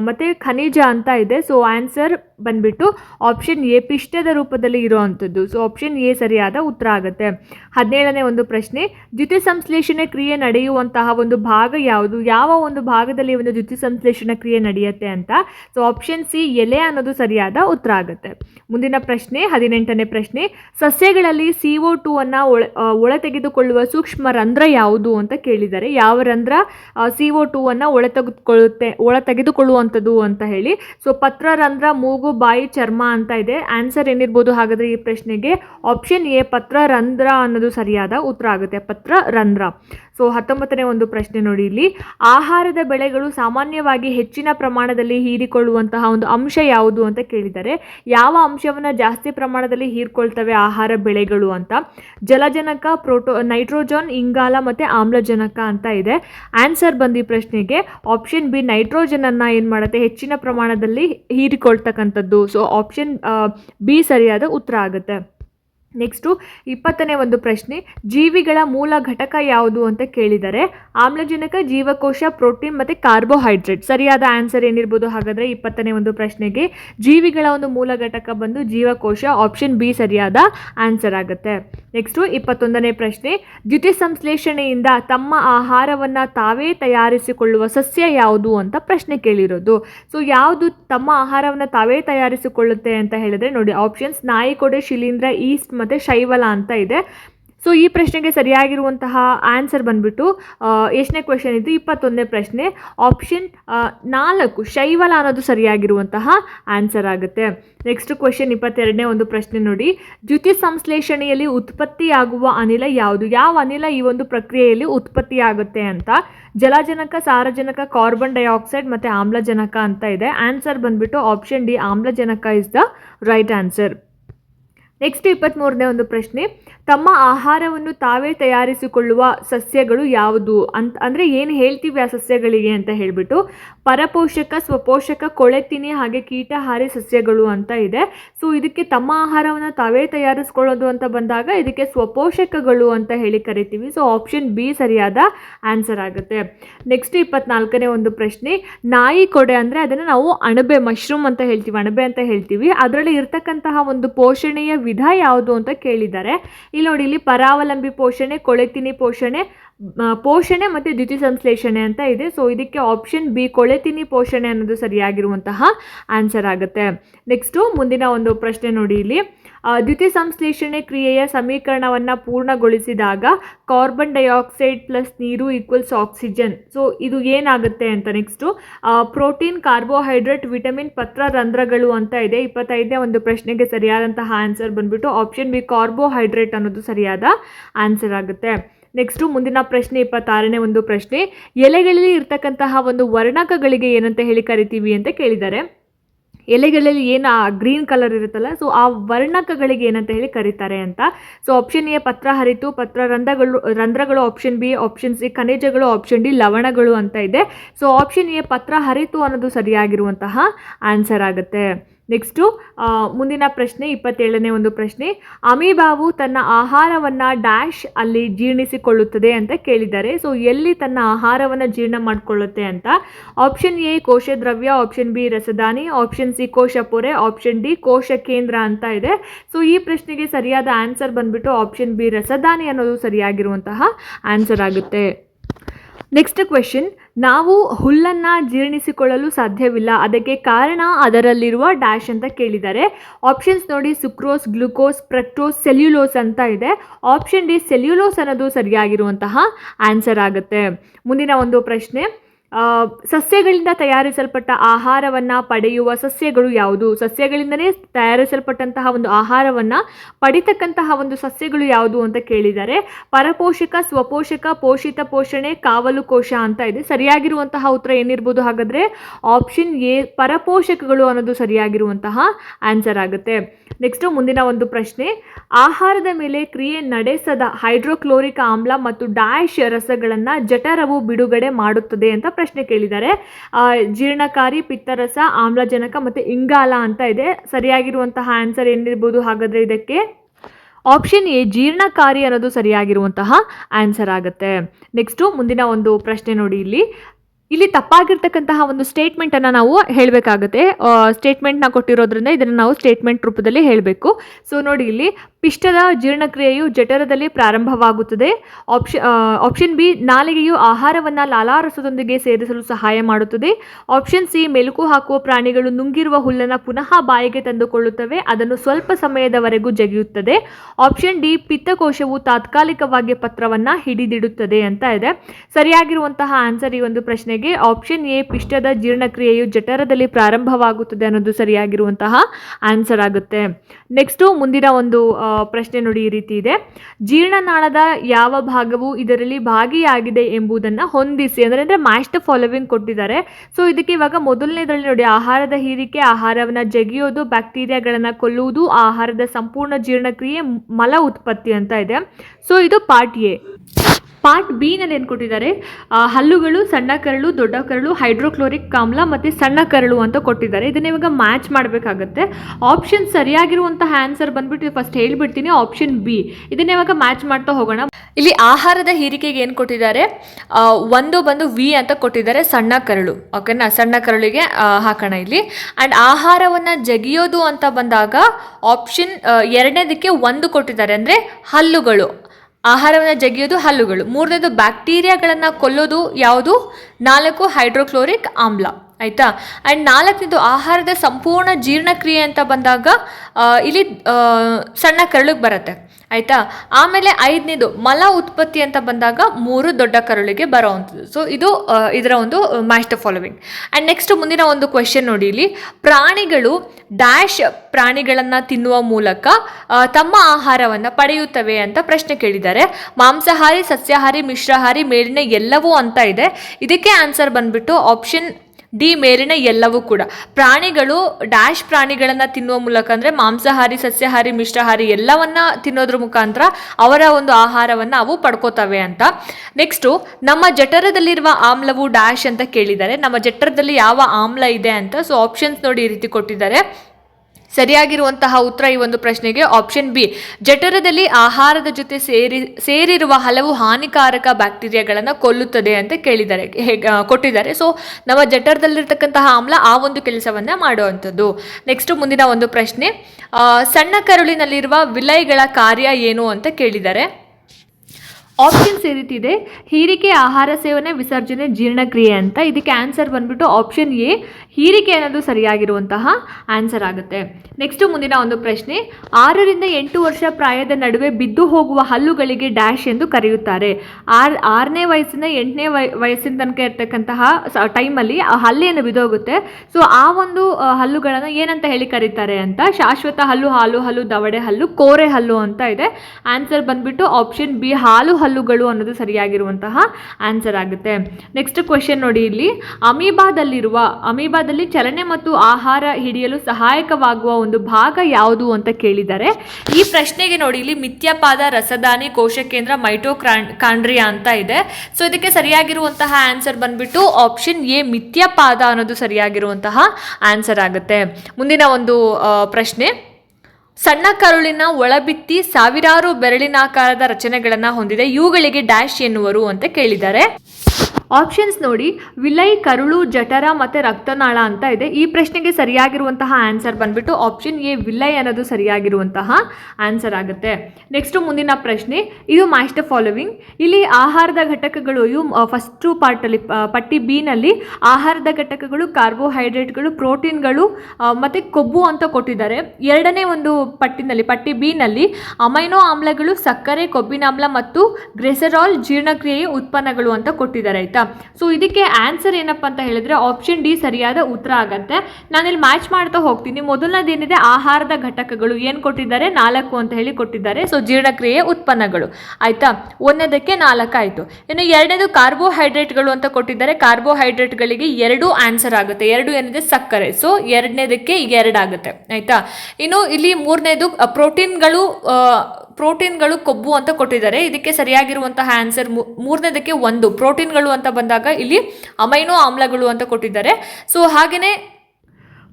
ಮತ್ತು ಖನಿಜ ಅಂತ ಇದೆ. ಸೊ ಆನ್ಸರ್ ಬಂದ್ಬಿಟ್ಟು ಆಪ್ಷನ್ ಎ, ಪಿಷ್ಟದ ರೂಪದಲ್ಲಿ ಇರುವಂಥದ್ದು. ಸೊ ಆಪ್ಷನ್ ಎ ಸರಿಯಾದ ಉತ್ತರ ಆಗುತ್ತೆ. ಹದಿನೇಳನೇ ಒಂದು ಪ್ರಶ್ನೆ, ದ್ಯುತಿ ಸಂಶ್ಲೇಷಣೆ ಕ್ರಿಯೆ ನಡೆಯುವಂತಹ ಒಂದು ಭಾಗ ಯಾವುದು? ಯಾವ ಒಂದು ಭಾಗದಲ್ಲಿ ಒಂದು ದ್ಯುತಿ ಸಂಶ್ಲೇಷಣೆ ಕ್ರಿಯೆ ನಡೆಯುತ್ತೆ ಅಂತ? ಸೊ ಆಪ್ಷನ್ ಸಿ, ಎಲೆ ಅನ್ನೋದು ಸರಿಯಾದ ಉತ್ತರ ಆಗುತ್ತೆ. ಮುಂದಿನ ಪ್ರಶ್ನೆ, ಹದಿನೆಂಟನೇ ಪ್ರಶ್ನೆ, ಸಸ್ಯಗಳಲ್ಲಿ ಸಿ ಒ ಟು ಅನ್ನು ಒಳ ಒಳ ತೆಗೆದುಕೊಳ್ಳುವ ಸೂಕ್ಷ್ಮ ರಂಧ್ರ ಯಾವುದು ಅಂತ ಕೇಳಿದ್ದಾರೆ ಯಾವ ರಂಧ್ರ ಸಿ ಒ ಟು ಅನ್ನು ಒಳ ತೆಗೆದುಕೊಳ್ಳುತ್ತೆ ಒಳ ತೆಗೆದುಕೊಳ್ಳುವಂಥದ್ದು ಅಂತ ಹೇಳಿ. ಸೊ ಪತ್ರ ರಂಧ್ರ, ಮೂಗು, ಬಾಯಿ, ಚರ್ಮ ಅಂತ ಇದೆ. ಆನ್ಸರ್ ಏನಿರ್ಬೋದು ಹಾಗಾದರೆ ಈ ಪ್ರಶ್ನೆಗೆ? ಆಪ್ಷನ್ ಎ ಪತ್ರ ರಂಧ್ರ ಅನ್ನೋದು ಸರಿಯಾದ ಉತ್ತರ ಆಗುತ್ತೆ. ಪತ್ರರಂಧ್ರ ಸೊ ಹತ್ತೊಂಬತ್ತನೇ ಒಂದು ಪ್ರಶ್ನೆ ನೋಡಿ ಇಲ್ಲಿ. ಆಹಾರದ ಬೆಳೆಗಳು ಸಾಮಾನ್ಯವಾಗಿ ಹೆಚ್ಚಿನ ಪ್ರಮಾಣದಲ್ಲಿ ಹೀರಿಕೊಳ್ಳುವಂತಹ ಒಂದು ಅಂಶ ಯಾವುದು ಅಂತ ಕೇಳಿದ್ದಾರೆ ಯಾವ ಅಂಶವನ್ನು ಜಾಸ್ತಿ ಪ್ರಮಾಣದಲ್ಲಿ ಹೀರ್ಕೊಳ್ತವೆ ಆಹಾರ ಬೆಳೆಗಳು ಅಂತ. ಜಲಜನಕ, ಪ್ರೋಟೋ, ನೈಟ್ರೋಜನ್, ಇಂಗಾಲ ಮತ್ತು ಆಮ್ಲಜನಕ ಅಂತ ಇದೆ. ಆನ್ಸರ್ ಬಂದು ಪ್ರಶ್ನೆಗೆ ಆಪ್ಷನ್ ಬಿ ನೈಟ್ರೋಜನನ್ನು ಏನು ಮಾಡುತ್ತೆ? ಹೆಚ್ಚಿನ ಪ್ರಮಾಣದಲ್ಲಿ ಹೀರಿಕೊಳ್ತಕ್ಕಂಥದ್ದು. ಸೊ ಆಪ್ಷನ್ ಬಿ ಸರಿಯಾದ ಉತ್ತರ ಆಗುತ್ತೆ. ನೆಕ್ಸ್ಟು ಇಪ್ಪತ್ತನೇ ಒಂದು ಪ್ರಶ್ನೆ, ಜೀವಿಗಳ ಮೂಲ ಘಟಕ ಯಾವುದು ಅಂತ ಕೇಳಿದರೆ, ಆಮ್ಲಜನಕ, ಜೀವಕೋಶ, ಪ್ರೋಟೀನ್ ಮತ್ತು ಕಾರ್ಬೋಹೈಡ್ರೇಟ್. ಸರಿಯಾದ ಆನ್ಸರ್ ಏನಿರ್ಬೋದು ಹಾಗಾದರೆ ಇಪ್ಪತ್ತನೇ ಒಂದು ಪ್ರಶ್ನೆಗೆ, ಜೀವಿಗಳ ಒಂದು ಮೂಲ ಘಟಕ ಬಂದು ಜೀವಕೋಶ, ಆಪ್ಷನ್ ಬಿ ಸರಿಯಾದ ಆನ್ಸರ್ ಆಗುತ್ತೆ. ನೆಕ್ಸ್ಟು ಇಪ್ಪತ್ತೊಂದನೇ ಪ್ರಶ್ನೆ ದ್ಯುತಿ ಸಂಶ್ಲೇಷಣೆಯಿಂದ ತಮ್ಮ ಆಹಾರವನ್ನು ತಾವೇ ತಯಾರಿಸಿಕೊಳ್ಳುವ ಸಸ್ಯ ಯಾವುದು ಅಂತ ಪ್ರಶ್ನೆ ಕೇಳಿರೋದು. ಸೊ ಯಾವುದು ತಮ್ಮ ಆಹಾರವನ್ನು ತಾವೇ ತಯಾರಿಸಿಕೊಳ್ಳುತ್ತೆ ಅಂತ ಹೇಳಿದ್ರೆ ನೋಡಿ ಆಪ್ಷನ್ಸ್ ನಾಯಿಕೊಡೆ, ಶಿಲೀಂಧ್ರ, ಈಸ್ಟ್ ಮತ್ತು ಶೈವಲ ಅಂತ ಇದೆ. ಸೊ ಈ ಪ್ರಶ್ನೆಗೆ ಸರಿಯಾಗಿರುವಂತಹ ಆನ್ಸರ್ ಬಂದ್ಬಿಟ್ಟು ಎಷ್ಟನೇ ಕ್ವೆಶನ್ ಇದು ಇಪ್ಪತ್ತೊಂದನೇ ಪ್ರಶ್ನೆ. ಆಪ್ಷನ್ ನಾಲ್ಕು, ಶೈವಲ ಅನ್ನೋದು ಸರಿಯಾಗಿರುವಂತಹ ಆನ್ಸರ್ ಆಗುತ್ತೆ. ನೆಕ್ಸ್ಟ್ ಕ್ವೆಶನ್ ಇಪ್ಪತ್ತೆರಡನೇ ಒಂದು ಪ್ರಶ್ನೆ ನೋಡಿ. ದ್ಯುತಿ ಸಂಶ್ಲೇಷಣೆಯಲ್ಲಿ ಉತ್ಪತ್ತಿಯಾಗುವ ಅನಿಲ ಯಾವುದು? ಯಾವ ಅನಿಲ ಈ ಒಂದು ಪ್ರಕ್ರಿಯೆಯಲ್ಲಿ ಉತ್ಪತ್ತಿಯಾಗುತ್ತೆ ಅಂತ? ಜಲಜನಕ, ಸಾರಜನಕ ಕಾರ್ಬನ್ ಡೈಆಕ್ಸೈಡ್ ಮತ್ತು ಆಮ್ಲಜನಕ ಅಂತ ಇದೆ. ಆನ್ಸರ್ ಬಂದ್ಬಿಟ್ಟು ಆಪ್ಷನ್ ಡಿ ಆಮ್ಲಜನಕ is the right answer next ಇಪ್ಪತ್ತ್ಮೂರನೇ ಒಂದು ಪ್ರಶ್ನೆ. ತಮ್ಮ ಆಹಾರವನ್ನು ತಾವೇ ತಯಾರಿಸಿಕೊಳ್ಳುವ ಸಸ್ಯಗಳು ಯಾವುದು ಅಂತ, ಅಂದರೆ ಏನು ಹೇಳ್ತೀವಿ ಆ ಸಸ್ಯಗಳಿಗೆ ಅಂತ ಹೇಳಿಬಿಟ್ಟು, ಪರಪೋಷಕ, ಸ್ವಪೋಷಕ ಕೊಳೆತಿನಿ ಹಾಗೆ ಕೀಟಹಾರಿ ಸಸ್ಯಗಳು ಅಂತ ಇದೆ. ಸೊ ಇದಕ್ಕೆ ತಮ್ಮ ಆಹಾರವನ್ನು ತಾವೇ ತಯಾರಿಸ್ಕೊಳ್ಳೋದು ಅಂತ ಬಂದಾಗ ಇದಕ್ಕೆ ಸ್ವಪೋಷಕಗಳು ಅಂತ ಹೇಳಿ ಕರಿತೀವಿ. ಸೊ ಆಪ್ಷನ್ ಬಿ ಸರಿಯಾದ ಆನ್ಸರ್ ಆಗುತ್ತೆ. ನೆಕ್ಸ್ಟ್ ಇಪ್ಪತ್ನಾಲ್ಕನೇ ಒಂದು ಪ್ರಶ್ನೆ, ನಾಯಿ ಕೊಡೆ ಅಂದರೆ ಅದನ್ನು ನಾವು ಅಣಬೆ ಮಶ್ರೂಮ್ ಅಂತ ಹೇಳ್ತೀವಿ, ಅಣಬೆ ಅಂತ ಹೇಳ್ತೀವಿ. ಅದರಲ್ಲಿ ಇರ್ತಕ್ಕಂತಹ ಒಂದು ಪೋಷಣೆಯ ವಿಧ ಯಾವುದು ಅಂತ ಕೇಳಿದ್ದಾರೆ. ಇಲ್ಲಿ ನೋಡಿ, ಇಲ್ಲಿ ಪರಾವಲಂಬಿ ಪೋಷಣೆ, ಕೊಳೆತಿನಿ ಪೋಷಣೆ ಪೋಷಣೆ ಮತ್ತು ದ್ಯುತಿ ಸಂಶ್ಲೇಷಣೆ ಅಂತ ಇದೆ. ಸೊ ಇದಕ್ಕೆ ಆಪ್ಷನ್ ಬಿ ಕೊಳೆತಿನಿ ಪೋಷಣೆ ಅನ್ನೋದು ಸರಿಯಾಗಿರುವಂತಹ ಆನ್ಸರ್ ಆಗುತ್ತೆ. ನೆಕ್ಸ್ಟು ಮುಂದಿನ ಒಂದು ಪ್ರಶ್ನೆ ನೋಡಿ ಇಲ್ಲಿ. ದ್ಯುತಿ ಸಂಶ್ಲೇಷಣೆ ಕ್ರಿಯೆಯ ಸಮೀಕರಣವನ್ನು ಪೂರ್ಣಗೊಳಿಸಿದಾಗ ಕಾರ್ಬನ್ ಡೈಆಕ್ಸೈಡ್ ಪ್ಲಸ್ ನೀರು ಈಕ್ವಲ್ಸ್ ಆಕ್ಸಿಜನ್ ಸೊ ಇದು ಏನಾಗುತ್ತೆ ಅಂತ ನೆಕ್ಸ್ಟು ಪ್ರೋಟೀನ್ ಕಾರ್ಬೋಹೈಡ್ರೇಟ್ ವಿಟಮಿನ್ ಪತ್ರ, ರಂಧ್ರಗಳು ಅಂತ ಇದೆ. ಇಪ್ಪತ್ತೈದನೇ ಒಂದು ಪ್ರಶ್ನೆಗೆ ಸರಿಯಾದಂತಹ ಆನ್ಸರ್ ಬಂದ್ಬಿಟ್ಟು ಆಪ್ಷನ್ ಬಿ ಕಾರ್ಬೋಹೈಡ್ರೇಟ್ ಅನ್ನೋದು ಸರಿಯಾದ ಆನ್ಸರ್ ಆಗುತ್ತೆ. ನೆಕ್ಸ್ಟು ಮುಂದಿನ ಪ್ರಶ್ನೆ, ಇಪ್ಪತ್ತಾರನೇ ಒಂದು ಪ್ರಶ್ನೆ. ಎಲೆಗಳಲ್ಲಿ ಇರ್ತಕ್ಕಂತಹ ಒಂದು ವರ್ಣಕಗಳಿಗೆ ಏನಂತ ಹೇಳಿ ಕರಿತೀವಿ ಅಂತ ಕೇಳಿದ್ದಾರೆ. ಎಲೆಗಳಲ್ಲಿ ಏನು ಆ ಗ್ರೀನ್ ಕಲರ್ ಇರುತ್ತಲ್ಲ ಸೊ ಆ ವರ್ಣಕಗಳಿಗೆ ಏನಂತ ಹೇಳಿ ಕರೀತಾರೆ ಅಂತ. ಸೊ ಆಪ್ಷನ್ ಎ ಪತ್ರ ಹರಿತು, ಪತ್ರ ರಂಧ್ರಗಳು ರಂಧ್ರಗಳು ಆಪ್ಷನ್ ಬಿ ಆಪ್ಷನ್ ಸಿ ಖನಿಜಗಳು ಆಪ್ಷನ್ ಡಿ ಲವಣಗಳು ಅಂತ ಇದೆ. ಸೊ ಆಪ್ಷನ್ ಎ ಪತ್ರ ಹರಿತು ಅನ್ನೋದು ಸರಿಯಾಗಿರುವಂತಹ ಆನ್ಸರ್ ಆಗುತ್ತೆ. ನೆಕ್ಸ್ಟು ಮುಂದಿನ ಪ್ರಶ್ನೆ, ಇಪ್ಪತ್ತೇಳನೇ ಒಂದು ಪ್ರಶ್ನೆ. ಅಮೀಬಾವು ತನ್ನ ಆಹಾರವನ್ನು ಡ್ಯಾಶ್ ಅಲ್ಲಿ ಜೀರ್ಣಿಸಿಕೊಳ್ಳುತ್ತದೆ ಅಂತ ಕೇಳಿದ್ದಾರೆ. ಸೊ ಎಲ್ಲಿ ತನ್ನ ಆಹಾರವನ್ನು ಜೀರ್ಣ ಮಾಡಿಕೊಳ್ಳುತ್ತೆ ಅಂತ? ಆಪ್ಷನ್ ಎ ಕೋಶ ದ್ರವ್ಯ ಆಪ್ಷನ್ ಬಿ ರಸದಾನಿ ಆಪ್ಷನ್ ಸಿ ಕೋಶ ಪೊರೆ ಆಪ್ಷನ್ ಡಿ ಕೋಶ ಕೇಂದ್ರ ಅಂತ ಇದೆ. ಸೊ ಈ ಪ್ರಶ್ನೆಗೆ ಸರಿಯಾದ ಆನ್ಸರ್ ಬಂದ್ಬಿಟ್ಟು ಆಪ್ಷನ್ ಬಿ ರಸದಾನಿ ಅನ್ನೋದು ಸರಿಯಾಗಿರುವಂತಹ ಆನ್ಸರ್ ಆಗುತ್ತೆ. ನೆಕ್ಸ್ಟ್ ಕ್ವೆಶನ್ ನಾವು ಹುಲ್ಲನ್ನು ಜೀರ್ಣಿಸಿಕೊಳ್ಳಲು ಸಾಧ್ಯವಿಲ್ಲ. ಅದಕ್ಕೆ ಕಾರಣ ಅದರಲ್ಲಿರುವ ಡ್ಯಾಶ್ ಅಂತ ಕೇಳಿದ್ದಾರೆ ಆಪ್ಷನ್ಸ್ ನೋಡಿ ಸುಕ್ರೋಸ್ ಗ್ಲುಕೋಸ್ ಪ್ರಕ್ಟೋಸ್ ಸೆಲ್ಯುಲೋಸ್ ಅಂತ ಇದೆ. ಆಪ್ಷನ್ ಡಿ ಸೆಲ್ಯುಲೋಸ್ ಅನ್ನೋದು ಸರಿಯಾಗಿರುವಂತಹ ಆನ್ಸರ್ ಆಗುತ್ತೆ. ಮುಂದಿನ ಒಂದು ಪ್ರಶ್ನೆ ಸಸ್ಯಗಳಿಂದ ತಯಾರಿಸಲ್ಪಟ್ಟ ಆಹಾರವನ್ನು ಪಡೆಯುವ ಸಸ್ಯಗಳು ಯಾವುದು? ಸಸ್ಯಗಳಿಂದಲೇ ತಯಾರಿಸಲ್ಪಟ್ಟಂತಹ ಒಂದು ಆಹಾರವನ್ನು ಪಡಿತಕ್ಕಂತಹ ಒಂದು ಸಸ್ಯಗಳು ಯಾವುದು ಅಂತ ಕೇಳಿದ್ದಾರೆ ಪರಪೋಷಕ, ಸ್ವಪೋಷಕ, ಪೋಷಿತ ಪೋಷಣೆ, ಕಾವಲು ಕೋಶ ಅಂತ ಇದೆ. ಸರಿಯಾಗಿರುವಂತಹ ಉತ್ತರ ಏನಿರ್ಬೋದು ಹಾಗಾದರೆ ಆಪ್ಷನ್ ಎ, ಪರಪೋಷಕಗಳು ಅನ್ನೋದು ಸರಿಯಾಗಿರುವಂತಹ ಆನ್ಸರ್ ಆಗುತ್ತೆ. ನೆಕ್ಸ್ಟು ಮುಂದಿನ ಒಂದು ಪ್ರಶ್ನೆ, ಆಹಾರದ ಮೇಲೆ ಕ್ರಿಯೆ ನಡೆಸದ ಹೈಡ್ರೋಕ್ಲೋರಿಕ್ ಆಮ್ಲ ಮತ್ತು ಡ್ಯಾಶ್ ರಸಗಳನ್ನು ಜಠರವು ಬಿಡುಗಡೆ ಮಾಡುತ್ತದೆ ಅಂತ ಪ್ರಶ್ನೆ ಕೇಳಿದ್ದಾರೆ. ಜೀರ್ಣಕಾರಿ, ಪಿತ್ತರಸ, ಆಮ್ಲಜನಕ ಮತ್ತು ಇಂಗಾಲ ಅಂತ ಇದೆ. ಸರಿಯಾಗಿರುವಂತಹ ಆನ್ಸರ್ ಏನಿರ್ಬೋದು? ಹಾಗಾದರೆ ಇದಕ್ಕೆ ಆಪ್ಷನ್ ಎ, ಜೀರ್ಣಕಾರಿ ಅನ್ನೋದು ಸರಿಯಾಗಿರುವಂತಹ ಆನ್ಸರ್ ಆಗುತ್ತೆ. ನೆಕ್ಸ್ಟು ಮುಂದಿನ ಒಂದು ಪ್ರಶ್ನೆ ನೋಡಿ ಇಲ್ಲಿ. ಇಲ್ಲಿ ತಪ್ಪಾಗಿರ್ತಕ್ಕಂತಹ ಒಂದು ಸ್ಟೇಟ್ಮೆಂಟ್ ಅನ್ನ ನಾವು ಹೇಳಬೇಕಾಗುತ್ತೆ. ಸ್ಟೇಟ್ಮೆಂಟ್ನ ಕೊಟ್ಟಿರೋದ್ರಿಂದ ಇದನ್ನು ನಾವು ಸ್ಟೇಟ್ಮೆಂಟ್ ರೂಪದಲ್ಲಿ ಹೇಳಬೇಕು. ಸೊ ನೋಡಿ ಇಲ್ಲಿ, ಪಿಷ್ಟದ ಜೀರ್ಣಕ್ರಿಯೆಯು ಜಠರದಲ್ಲಿ ಪ್ರಾರಂಭವಾಗುತ್ತದೆ. ಆಪ್ಷನ್ ಆಪ್ಷನ್ ಬಿ ನಾಲಿಗೆಯು ಆಹಾರವನ್ನು ಲಾಲಾರಸದೊಂದಿಗೆ ಸೇರಿಸಲು ಸಹಾಯ ಮಾಡುತ್ತದೆ. ಆಪ್ಷನ್ ಸಿ ಮೆಲುಕು ಹಾಕುವ ಪ್ರಾಣಿಗಳು ನುಂಗಿರುವ ಹುಲ್ಲನ್ನು ಪುನಃ ಬಾಯಿಗೆ ತಂದುಕೊಳ್ಳುತ್ತವೆ. ಅದನ್ನು ಸ್ವಲ್ಪ ಸಮಯದವರೆಗೂ ಜಗಿಯುತ್ತದೆ. ಆಪ್ಷನ್ ಡಿ ಪಿತ್ತಕೋಶವು ತಾತ್ಕಾಲಿಕವಾಗಿ ಪತ್ರವನ್ನು ಹಿಡಿದಿಡುತ್ತದೆ ಅಂತ ಇದೆ. ಸರಿಯಾಗಿರುವಂತಹ ಆನ್ಸರ್ ಈ ಒಂದು ಪ್ರಶ್ನೆಗೆ ಆಪ್ಷನ್ ಎ ಪಿಷ್ಟದ ಜೀರ್ಣಕ್ರಿಯೆಯು ಜಠರದಲ್ಲಿ ಪ್ರಾರಂಭವಾಗುತ್ತದೆ ಅನ್ನೋದು ಸರಿಯಾಗಿರುವಂತಹ ಆನ್ಸರ್ ಆಗುತ್ತೆ. ನೆಕ್ಸ್ಟು ಮುಂದಿನ ಒಂದು ಪ್ರಶ್ನೆ ನೋಡಿ ಈ ರೀತಿ ಇದೆ. ಜೀರ್ಣನಾಳದ ಯಾವ ಭಾಗವು ಇದರಲ್ಲಿ ಭಾಗಿಯಾಗಿದೆ ಎಂಬುದನ್ನು ಹೊಂದಿಸಿ, ಅಂದರೆ ಅಂದರೆ ಮ್ಯಾಶ್ ಫಾಲೋವಿಂಗ್ ಕೊಟ್ಟಿದ್ದಾರೆ. ಸೊ ಇದಕ್ಕೆ ಇವಾಗ ಮೊದಲನೇದರಲ್ಲಿ ನೋಡಿ, ಆಹಾರದ ಹೀರಿಕೆ, ಆಹಾರವನ್ನು ಜಗಿಯೋದು ಬ್ಯಾಕ್ಟೀರಿಯಾಗಳನ್ನು ಕೊಲ್ಲುವುದು, ಆಹಾರದ ಸಂಪೂರ್ಣ ಜೀರ್ಣಕ್ರಿಯೆ, ಮಲ ಉತ್ಪತ್ತಿ ಅಂತ ಇದೆ. ಸೊ ಇದು ಪಾರ್ಟ್ ಎ. ಪಾರ್ಟ್ ಬಿ ನಲ್ಲಿ ಏನು ಕೊಟ್ಟಿದ್ದಾರೆ? ಹಲ್ಲುಗಳು, ಸಣ್ಣ ಕರಳು, ದೊಡ್ಡ ಕರಳು, ಹೈಡ್ರೋಕ್ಲೋರಿಕ್ ಆಮ್ಲ ಮತ್ತು ಸಣ್ಣ ಕರಳು ಅಂತ ಕೊಟ್ಟಿದ್ದಾರೆ. ಇದನ್ನ ಇವಾಗ ಮ್ಯಾಚ್ ಮಾಡಬೇಕಾಗತ್ತೆ. ಆಪ್ಷನ್ ಸರಿಯಾಗಿರುವಂತಹ ಆನ್ಸರ್ ಬಂದ್ಬಿಟ್ಟು ಫಸ್ಟ್ ಹೇಳ್ಬಿಡ್ತೀನಿ. ಆಪ್ಷನ್ ಬಿ ಇದನ್ನ ಇವಾಗ ಮ್ಯಾಚ್ ಮಾಡ್ತಾ ಹೋಗೋಣ. ಇಲ್ಲಿ ಆಹಾರದ ಹೀರಿಕೆಗೆ ಏನು ಕೊಟ್ಟಿದ್ದಾರೆ? ಒಂದು ಬಂದು ವಿ ಅಂತ ಕೊಟ್ಟಿದ್ದಾರೆ, ಸಣ್ಣ ಕರಳು. ಓಕೆನಾ ಸಣ್ಣ ಕರಳಿಗೆ ಹಾಕೋಣ ಇಲ್ಲಿ. ಆ್ಯಂಡ್ ಆಹಾರವನ್ನು ಜಗಿಯೋದು ಅಂತ ಬಂದಾಗ ಆಪ್ಷನ್ ಎರಡನೇದಕ್ಕೆ ಒಂದು ಕೊಟ್ಟಿದ್ದಾರೆ. ಅಂದರೆ ಹಲ್ಲುಗಳು. ಆಹಾರವನ್ನು ಜಗಿಯೋದು ಹಲ್ಲುಗಳು. ಮೂರನೇದು ಬ್ಯಾಕ್ಟೀರಿಯಾಗಳನ್ನು ಕೊಲ್ಲೋದು ಯಾವುದು? ನಾಲ್ಕು ಹೈಡ್ರೋಕ್ಲೋರಿಕ್ ಆಮ್ಲ. ಆಯಿತಾ? ಆ್ಯಂಡ್ ನಾಲ್ಕನೇದು ಆಹಾರದ ಸಂಪೂರ್ಣ ಜೀರ್ಣಕ್ರಿಯೆ ಅಂತ ಬಂದಾಗ ಇಲ್ಲಿ ಸಣ್ಣ ಕರಳಿಗೆ ಬರುತ್ತೆ. ಆಯಿತಾ? ಆಮೇಲೆ ಐದನೇದು, ಮಲ ಉತ್ಪತ್ತಿ ಅಂತ ಬಂದಾಗ ಮೂರು ದೊಡ್ಡ ಕರುಳಿಗೆ ಬರೋವಂಥದ್ದು ಸೊ ಇದು ಇದರ ಒಂದು ದ ಫಾಲೋವಿಂಗ್ ಆ್ಯಂಡ್ ನೆಕ್ಸ್ಟ್ ಮುಂದಿನ ಒಂದು ಕ್ವೆಶನ್ ನೋಡಿ ಇಲ್ಲಿ. ಪ್ರಾಣಿಗಳು ಡ್ಯಾಶ್ ಪ್ರಾಣಿಗಳನ್ನು ತಿನ್ನುವ ಮೂಲಕ ತಮ್ಮ ಆಹಾರವನ್ನು ಪಡೆಯುತ್ತವೆ ಅಂತ ಪ್ರಶ್ನೆ ಕೇಳಿದ್ದಾರೆ. ಮಾಂಸಾಹಾರಿ, ಸಸ್ಯಾಹಾರಿ, ಮಿಶ್ರಾಹಾರಿ, ಮೇಲಿನ ಎಲ್ಲವೂ ಅಂತ ಇದೆ. ಇದಕ್ಕೆ ಆನ್ಸರ್ ಬಂದ್ಬಿಟ್ಟು ಆಪ್ಷನ್ ಡಿ ಮೇಲಿನ ಎಲ್ಲವೂ ಕೂಡ. ಪ್ರಾಣಿಗಳು, ಡ್ಯಾಶ್ ಪ್ರಾಣಿಗಳನ್ನು ತಿನ್ನುವ ಮೂಲಕ ಅಂದರೆ ಮಾಂಸಾಹಾರಿ, ಸಸ್ಯಾಹಾರಿ, ಮಿಶ್ರಾಹಾರಿ ಎಲ್ಲವನ್ನ ತಿನ್ನೋದ್ರ ಮುಖಾಂತರ ಅವರ ಒಂದು ಆಹಾರವನ್ನು ಅವು ಪಡ್ಕೋತವೆ ಅಂತ. ನೆಕ್ಸ್ಟು ನಮ್ಮ ಜಠರದಲ್ಲಿರುವ ಆಮ್ಲವು ಡ್ಯಾಶ್ ಅಂತ ಕೇಳಿದ್ದಾರೆ. ನಮ್ಮ ಜಠರದಲ್ಲಿ ಯಾವ ಆಮ್ಲ ಇದೆ ಅಂತ ಸೊ ಆಪ್ಷನ್ಸ್ ನೋಡಿ ಈ ರೀತಿ ಕೊಟ್ಟಿದ್ದಾರೆ. ಸರಿಯಾಗಿರುವಂತಹ ಉತ್ತರ ಈ ಒಂದು ಪ್ರಶ್ನೆಗೆ ಆಪ್ಷನ್ ಬಿ ಜಠರದಲ್ಲಿ ಆಹಾರದ ಜೊತೆ ಸೇರಿ, ಸೇರಿರುವ ಹಲವು ಹಾನಿಕಾರಕ ಬ್ಯಾಕ್ಟೀರಿಯಾಗಳನ್ನು ಕೊಲ್ಲುತ್ತದೆ ಅಂತ ಕೇಳಿದ್ದಾರೆ ಕೊಟ್ಟಿದ್ದಾರೆ. ಸೊ ನಮ್ಮ ಜಠರದಲ್ಲಿರ್ತಕ್ಕಂತಹ ಆಮ್ಲ ಆ ಒಂದು ಕೆಲಸವನ್ನು ಮಾಡುವಂಥದ್ದು. ನೆಕ್ಸ್ಟ್ ಮುಂದಿನ ಒಂದು ಪ್ರಶ್ನೆ ಸಣ್ಣ ಕರುಳಿನಲ್ಲಿರುವ ವಿಲೈಗಳ ಕಾರ್ಯ ಏನು ಅಂತ ಕೇಳಿದ್ದಾರೆ. ಆಪ್ಷನ್ಸ್ ಈ ರೀತಿ ಹೀರಿಕೆ ಆಹಾರ ಸೇವನೆ ವಿಸರ್ಜನೆ ಜೀರ್ಣಕ್ರಿಯೆ ಅಂತ. ಇದಕ್ಕೆ ಆನ್ಸರ್ ಬಂದ್ಬಿಟ್ಟು ಆಪ್ಷನ್ ಎ ಹೀರಿಕೆ ಅನ್ನೋದು ಸರಿಯಾಗಿರುವಂತಹ ಆನ್ಸರ್ ಆಗುತ್ತೆ. ನೆಕ್ಸ್ಟ್ ಮುಂದಿನ ಒಂದು ಪ್ರಶ್ನೆ, ಆರರಿಂದ ಎಂಟು ವರ್ಷ ಪ್ರಾಯದ ನಡುವೆ ಬಿದ್ದು ಹೋಗುವ ಹಲ್ಲುಗಳಿಗೆ ಡ್ಯಾಶ್ ಎಂದು ಕರೆಯುತ್ತಾರೆ. ಆರ್, ಆರನೇ ವಯಸ್ಸಿನ ಎಂಟನೇ ವಯ, ವಯಸ್ಸಿನ ತನಕ ಇರ್ತಕ್ಕಂತಹ ಟೈಮಲ್ಲಿ ಆ ಹಲ್ಲೇನು ಬಿದ್ದೋಗುತ್ತೆ ಸೊ ಆ ಒಂದು ಹಲ್ಲುಗಳನ್ನು ಏನಂತ ಹೇಳಿ ಕರೀತಾರೆ ಅಂತ, ಶಾಶ್ವತ ಹಲ್ಲು, ಹಾಲು ಹಲ್ಲು, ದವಡೆ ಹಲ್ಲು, ಕೋರೆ ಹಲ್ಲು ಅಂತ ಇದೆ. ಆನ್ಸರ್ ಬಂದ್ಬಿಟ್ಟು ಆಪ್ಷನ್ ಬಿ, ಹಾಲು ಹಲ್ಲುಗಳು ಅನ್ನೋದು ಸರಿಯಾಗಿರುವಂತಹ ಆನ್ಸರ್ ಆಗುತ್ತೆ. ನೆಕ್ಸ್ಟ್ ಕ್ವೆಶನ್ ನೋಡಿ ಇಲ್ಲಿ, ಅಮೀಬಾದಲ್ಲಿರುವ ಅಮೀಬಾದಲ್ಲಿ ಚಲನೆ ಮತ್ತು ಆಹಾರ ಹಿಡಿಯಲು ಸಹಾಯಕವಾಗುವ ಒಂದು ಭಾಗ ಯಾವುದು ಅಂತ ಕೇಳಿದ್ದಾರೆ ಈ ಪ್ರಶ್ನೆಗೆ ನೋಡಿ, ಇಲ್ಲಿ ಮಿಥ್ಯಪಾದ ರಸದಾನಿ ಕೋಶಕೇಂದ್ರ ಮೈಟೋಕ್ರಾನ್ ಕಾಂಡ್ರಿಯಾ ಅಂತ ಇದೆ. ಸೊ ಇದಕ್ಕೆ ಸರಿಯಾಗಿರುವಂತಹ ಆನ್ಸರ್ ಬಂದ್ಬಿಟ್ಟು ಆಪ್ಷನ್ ಎ, ಮಿಥ್ಯಪಾದ ಅನ್ನೋದು ಸರಿಯಾಗಿರುವಂತಹ ಆನ್ಸರ್ ಆಗುತ್ತೆ. ಮುಂದಿನ ಒಂದು ಪ್ರಶ್ನೆ. ಸಣ್ಣ ಕರುಳಿನ ಒಳಬಿತ್ತಿ ಸಾವಿರಾರು ಬೆರಳಿನಾಕಾರದ ರಚನೆಗಳನ್ನು ಹೊಂದಿದೆ. ಇವುಗಳಿಗೆ ಡ್ಯಾಶ್ ಎನ್ನುವರು ಅಂತ ಕೇಳಿದ್ದಾರೆ. ಆಪ್ಷನ್ಸ್ ನೋಡಿ, ವಿಲೈ, ಕರುಳು, ಜಠರ ಮತ್ತು ರಕ್ತನಾಳ ಅಂತ ಇದೆ. ಈ ಪ್ರಶ್ನೆಗೆ ಸರಿಯಾಗಿರುವಂತಹ ಆನ್ಸರ್ ಬಂದ್ಬಿಟ್ಟು ಆಪ್ಷನ್ ಎ, ವಿಲೈ ಅನ್ನೋದು ಸರಿಯಾಗಿರುವಂತಹ ಆನ್ಸರ್ ಆಗುತ್ತೆ. ನೆಕ್ಸ್ಟ್ ಮುಂದಿನ ಪ್ರಶ್ನೆ, ಇದು ಮ್ಯಾಚ್ ಫಾಲೋವಿಂಗ್ ಇಲ್ಲಿ ಆಹಾರದ ಘಟಕಗಳು ಇವು ಫಸ್ಟು ಪಾರ್ಟಲ್ಲಿ ಪಟ್ಟಿ ಬಿನಲ್ಲಿ ಆಹಾರದ ಘಟಕಗಳು ಕಾರ್ಬೋಹೈಡ್ರೇಟ್ಗಳು ಪ್ರೋಟೀನ್ಗಳು ಮತ್ತು ಕೊಬ್ಬು ಅಂತ ಕೊಟ್ಟಿದ್ದಾರೆ. ಎರಡನೇ ಒಂದು ಪಟ್ಟಿನಲ್ಲಿ, ಪಟ್ಟಿ ಬಿನಲ್ಲಿ ಅಮೈನೋ ಆಮ್ಲಗಳು, ಸಕ್ಕರೆ, ಕೊಬ್ಬಿನಾಮ್ಲ ಮತ್ತು ಗ್ರೆಸರಾಲ್ ಜೀರ್ಣಕ್ರಿಯೆಯ ಉತ್ಪನ್ನಗಳು ಅಂತ ಕೊಟ್ಟಿದ್ದಾರೆ, ಆಯ್ತಾ? ಸೊ ಇದಕ್ಕೆ ಆನ್ಸರ್ ಏನಪ್ಪ ಅಂತ ಹೇಳಿದ್ರೆ ಆಪ್ಷನ್ ಡಿ ಸರಿಯಾದ ಉತ್ತರ ಆಗತ್ತೆ. ನಾನಿಲ್ಲಿ ಮ್ಯಾಚ್ ಮಾಡ್ತಾ ಹೋಗ್ತೀನಿ. ಮೊದಲನೇದೇನಿದೆ? ಆಹಾರದ ಘಟಕಗಳು. ಏನು ಕೊಟ್ಟಿದ್ದಾರೆ? ನಾಲ್ಕು ಅಂತ ಹೇಳಿ ಕೊಟ್ಟಿದ್ದಾರೆ. ಸೊ ಜೀರ್ಣಕ್ರಿಯೆ ಉತ್ಪನ್ನಗಳು. ಆಯಿತಾ? ಒಂದನೇದಕ್ಕೆ ನಾಲ್ಕು ಆಯಿತು. ಇನ್ನು ಎರಡನೇದು ಕಾರ್ಬೋಹೈಡ್ರೇಟ್ಗಳು ಅಂತ ಕೊಟ್ಟಿದ್ದಾರೆ. ಕಾರ್ಬೋಹೈಡ್ರೇಟ್ಗಳಿಗೆ ಎರಡು ಆನ್ಸರ್ ಆಗುತ್ತೆ. ಎರಡು ಏನಿದೆ? ಸಕ್ಕರೆ. ಸೊ ಎರಡನೇದಕ್ಕೆ ಎರಡಾಗುತ್ತೆ ಆಯಿತಾ? ಇನ್ನು ಇಲ್ಲಿ ಮೂರನೇದು ಪ್ರೋಟೀನ್ಗಳು ಪ್ರೋಟೀನ್ಗಳು ಕೊಬ್ಬು ಅಂತ ಕೊಟ್ಟಿದ್ದಾರೆ. ಇದಕ್ಕೆ ಸರಿಯಾಗಿರುವಂತಹ ಆನ್ಸರ್ ಮೂರನೇದಕ್ಕೆ ಒಂದು. ಪ್ರೋಟೀನ್ಗಳು ಅಂತ ಬಂದಾಗ ಇಲ್ಲಿ ಅಮೈನೋ ಆಮ್ಲಗಳು ಅಂತ ಕೊಟ್ಟಿದ್ದಾರೆ. ಸೊ ಹಾಗೆಯೇ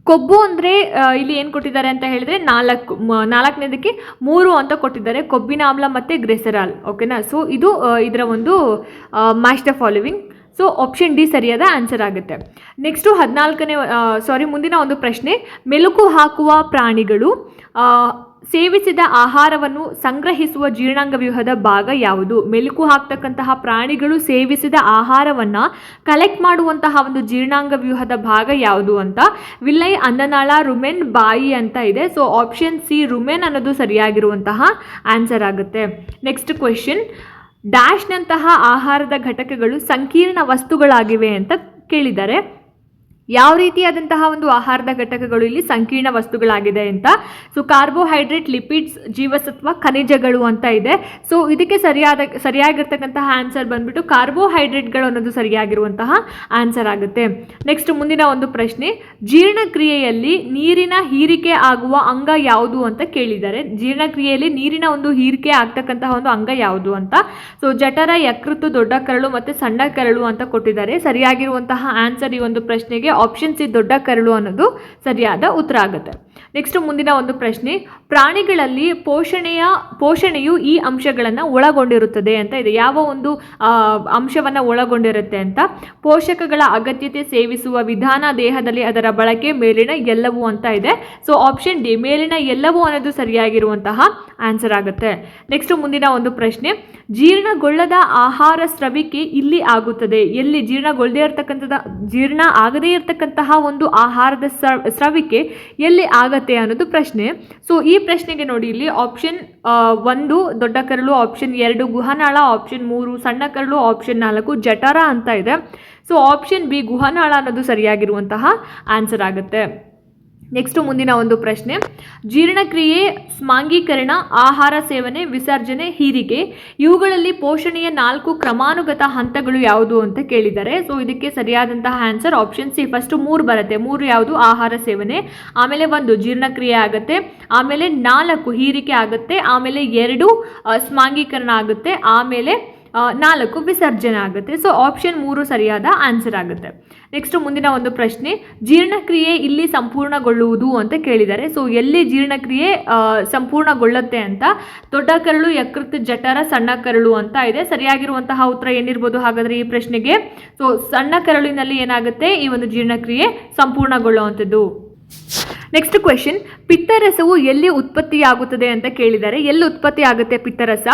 ಕೊಬ್ಬು ಅಂದರೆ ಇಲ್ಲಿ ಏನು ಕೊಟ್ಟಿದ್ದಾರೆ ಅಂತ ಹೇಳಿದರೆ ನಾಲ್ಕು ನಾಲ್ಕನೇದಕ್ಕೆ ಮೂರು ಅಂತ ಕೊಟ್ಟಿದ್ದಾರೆ. ಕೊಬ್ಬಿನ ಆಮ್ಲ ಮತ್ತು ಗ್ರೆಸರಾಲ್. ಓಕೆನಾ? ಸೊ, ಇದು ಇದರ ಒಂದು the following so option D ಸರಿಯಾದ ಆನ್ಸರ್ ಆಗುತ್ತೆ. ನೆಕ್ಸ್ಟು ಹದಿನಾಲ್ಕನೇ ಸಾರಿ ಮುಂದಿನ ಒಂದು ಪ್ರಶ್ನೆ. ಮೆಲುಕು ಹಾಕುವ ಪ್ರಾಣಿಗಳು ಸೇವಿಸಿದ ಆಹಾರವನ್ನು ಸಂಗ್ರಹಿಸುವ ಜೀರ್ಣಾಂಗ ವ್ಯೂಹದ ಭಾಗ ಯಾವುದು? ಮೆಲುಕು ಹಾಕ್ತಕ್ಕಂತಹ ಪ್ರಾಣಿಗಳು ಸೇವಿಸಿದ ಆಹಾರವನ್ನು ಕಲೆಕ್ಟ್ ಮಾಡುವಂತಹ ಒಂದು ಜೀರ್ಣಾಂಗ ವ್ಯೂಹದ ಭಾಗ ಯಾವುದು ಅಂತ? ವಿಲ್ಲೈ ಅನ್ನನಾಳ ರುಮೆನ್ ಬಾಯಿ ಅಂತ ಇದೆ. ಸೊ ಆಪ್ಷನ್ ಸಿ ರುಮೆನ್ ಅನ್ನೋದು ಸರಿಯಾಗಿರುವಂತಹ ಆನ್ಸರ್ ಆಗುತ್ತೆ. ನೆಕ್ಸ್ಟ್ ಕ್ವೆಶನ್ ಡ್ಯಾಶ್ನಂತಹ ಆಹಾರದ ಘಟಕಗಳು ಸಂಕೀರ್ಣ ವಸ್ತುಗಳಾಗಿವೆ ಅಂತ ಕೇಳಿದ್ದಾರೆ. ಯಾವ ರೀತಿಯಾದಂತಹ ಒಂದು ಆಹಾರದ ಘಟಕಗಳು ಇಲ್ಲಿ ಸಂಕೀರ್ಣ ವಸ್ತುಗಳಾಗಿದೆ ಅಂತ? ಸೊ ಕಾರ್ಬೋಹೈಡ್ರೇಟ್ ಲಿಪಿಡ್ಸ್ ಜೀವಸತ್ವ, ಖನಿಜಗಳು ಅಂತ ಇದೆ. ಸೊ ಇದಕ್ಕೆ ಸರಿಯಾದ, ಸರಿಯಾಗಿರ್ತಕ್ಕಂತಹ ಆನ್ಸರ್ ಬಂದ್ಬಿಟ್ಟು ಕಾರ್ಬೋಹೈಡ್ರೇಟ್ಗಳು ಅನ್ನೋದು ಸರಿಯಾಗಿರುವಂತಹ ಆನ್ಸರ್ ಆಗುತ್ತೆ. ನೆಕ್ಸ್ಟ್ ಮುಂದಿನ ಒಂದು ಪ್ರಶ್ನೆ, ಜೀರ್ಣಕ್ರಿಯೆಯಲ್ಲಿ ನೀರಿನ ಹೀರಿಕೆ ಆಗುವ ಅಂಗ ಯಾವುದು ಅಂತ ಕೇಳಿದ್ದಾರೆ. ಜೀರ್ಣಕ್ರಿಯೆಯಲ್ಲಿ ನೀರಿನ ಒಂದು ಹೀರಿಕೆ ಆಗ್ತಕ್ಕಂತಹ ಒಂದು ಅಂಗ ಯಾವುದು ಅಂತ? ಸೊ ಜಠರ, ಯಕೃತ್ತು, ದೊಡ್ಡ ಕರಳು ಮತ್ತು ಸಣ್ಣ ಕರಳು ಅಂತ ಕೊಟ್ಟಿದ್ದಾರೆ. ಸರಿಯಾಗಿರುವಂತಹ ಆನ್ಸರ್ ಈ ಒಂದು ಪ್ರಶ್ನೆಗೆ ಆಪ್ಷನ್ ಸಿ ದೊಡ್ಡ ಕರಳು ಅನ್ನೋದು ಸರಿಯಾದ ಉತ್ತರ ಆಗುತ್ತೆ. ನೆಕ್ಸ್ಟ್ ಮುಂದಿನ ಒಂದು ಪ್ರಶ್ನೆ, ಪ್ರಾಣಿಗಳಲ್ಲಿ ಪೋಷಣೆಯ, ಪೋಷಣೆಯು ಈ ಅಂಶಗಳನ್ನು ಒಳಗೊಂಡಿರುತ್ತದೆ ಅಂತ ಇದೆ. ಯಾವ ಒಂದು ಅಂಶವನ್ನು ಒಳಗೊಂಡಿರುತ್ತೆ ಅಂತ, ಪೋಷಕಗಳ ಅಗತ್ಯತೆ ಸೇವಿಸುವ ವಿಧಾನ ದೇಹದಲ್ಲಿ ಅದರ ಬಳಕೆ ಮೇಲಿನ ಎಲ್ಲವೂ ಅಂತ ಇದೆ. ಸೊ ಆಪ್ಷನ್ ಡಿ ಮೇಲಿನ ಎಲ್ಲವೂ ಅನ್ನೋದು ಸರಿಯಾಗಿರುವಂತಹ ಆನ್ಸರ್ ಆಗುತ್ತೆ. ನೆಕ್ಸ್ಟ್ ಮುಂದಿನ ಒಂದು ಪ್ರಶ್ನೆ, ಜೀರ್ಣಗೊಳ್ಳದ ಆಹಾರ ಸ್ರವಿಕೆ ಇಲ್ಲಿ ಆಗುತ್ತದೆ. ಎಲ್ಲಿ ಜೀರ್ಣಗೊಳ್ಳದೇ ಇರತಕ್ಕಂಥದ, ಜೀರ್ಣ ಆಗದೇ ಇರತಕ್ಕಂತಹ ಒಂದು ಆಹಾರದ ಸ್ರ- ಸ್ರವಿಕೆ ಎಲ್ಲಿ ಆಗತ್ತೆ ಅನ್ನೋದು ಪ್ರಶ್ನೆ. ಸೊ ಈ ಪ್ರಶ್ನೆಗೆ ನೋಡಿ ಇಲ್ಲಿ ಆಪ್ಷನ್ ಒಂದು ದೊಡ್ಡ ಕರಳು ಆಪ್ಷನ್ ಎರಡು ಗುಹನಾಳ ಆಪ್ಷನ್ ಮೂರು ಸಣ್ಣ ಕರಳು ಆಪ್ಷನ್ ನಾಲ್ಕು ಜಠರ ಅಂತ ಇದೆ. ಸೊ ಆಪ್ಷನ್ ಬಿ ಗುಹನಾಳ ಅನ್ನೋದು ಸರಿಯಾಗಿರುವಂತಹ ಆನ್ಸರ್ ಆಗುತ್ತೆ. ನೆಕ್ಸ್ಟ್ ಮುಂದಿನ ಒಂದು ಪ್ರಶ್ನೆ. ಜೀರ್ಣಕ್ರಿಯೆ, ಸ್ಮಾಂಗೀಕರಣ, ಆಹಾರ ಸೇವನೆ, ವಿಸರ್ಜನೆ, ಹೀರಿಗೆ ಇವುಗಳಲ್ಲಿ ಪೋಷಣೆಯ ನಾಲ್ಕು ಕ್ರಮಾನುಗತ ಹಂತಗಳು ಯಾವುದು ಅಂತ ಕೇಳಿದ್ದಾರೆ ಸೊ ಇದಕ್ಕೆ ಸರಿಯಾದಂತಹ ಆನ್ಸರ್ ಆಪ್ಷನ್ ಸಿ ಫಸ್ಟ್ ಮೂರು ಬರುತ್ತೆ. ಮೂರು ಯಾವುದು? ಆಹಾರ ಸೇವನೆ. ಆಮೇಲೆ ಒಂದು ಜೀರ್ಣಕ್ರಿಯೆ ಆಗುತ್ತೆ. ಆಮೇಲೆ ನಾಲ್ಕು ಹೀರಿಕೆ ಆಗುತ್ತೆ. ಆಮೇಲೆ ಎರಡು ಸ್ಮಾಂಗೀಕರಣ ಆಗುತ್ತೆ. ಆಮೇಲೆ ನಾಲ್ಕು ವಿಸರ್ಜನೆ ಆಗುತ್ತೆ. ಸೊ ಆಪ್ಷನ್ ಮೂರು ಸರಿಯಾದ ಆನ್ಸರ್ ಆಗುತ್ತೆ. ನೆಕ್ಸ್ಟ್ ಮುಂದಿನ ಒಂದು ಪ್ರಶ್ನೆ, ಜೀರ್ಣಕ್ರಿಯೆ ಇಲ್ಲಿ ಸಂಪೂರ್ಣಗೊಳ್ಳುವುದು ಅಂತ ಕೇಳಿದ್ದಾರೆ. ಸೊ ಎಲ್ಲಿ ಜೀರ್ಣಕ್ರಿಯೆ ಸಂಪೂರ್ಣಗೊಳ್ಳುತ್ತೆ ಅಂತ? ದೊಡ್ಡ ಕರಳು, ಯಕೃತ್, ಜಠರ, ಸಣ್ಣ ಕರಳು ಅಂತ ಇದೆ. ಸರಿಯಾಗಿರುವಂತಹ ಉತ್ತರ ಏನಿರ್ಬೋದು ಹಾಗಾದ್ರೆ ಈ ಪ್ರಶ್ನೆಗೆ? ಸೊ ಸಣ್ಣ ಕರಳಿನಲ್ಲಿ ಏನಾಗುತ್ತೆ? ಈ ಒಂದು ಜೀರ್ಣಕ್ರಿಯೆ ಸಂಪೂರ್ಣಗೊಳ್ಳುವಂಥದ್ದು. ನೆಕ್ಸ್ಟ್ ಕ್ವೆಶನ್ ಪಿತ್ತರಸವು ಎಲ್ಲಿ ಉತ್ಪತ್ತಿಯಾಗುತ್ತದೆ ಅಂತ ಕೇಳಿದ್ದಾರೆ. ಎಲ್ಲಿ ಉತ್ಪತ್ತಿ ಆಗುತ್ತೆ ಪಿತ್ತರಸ?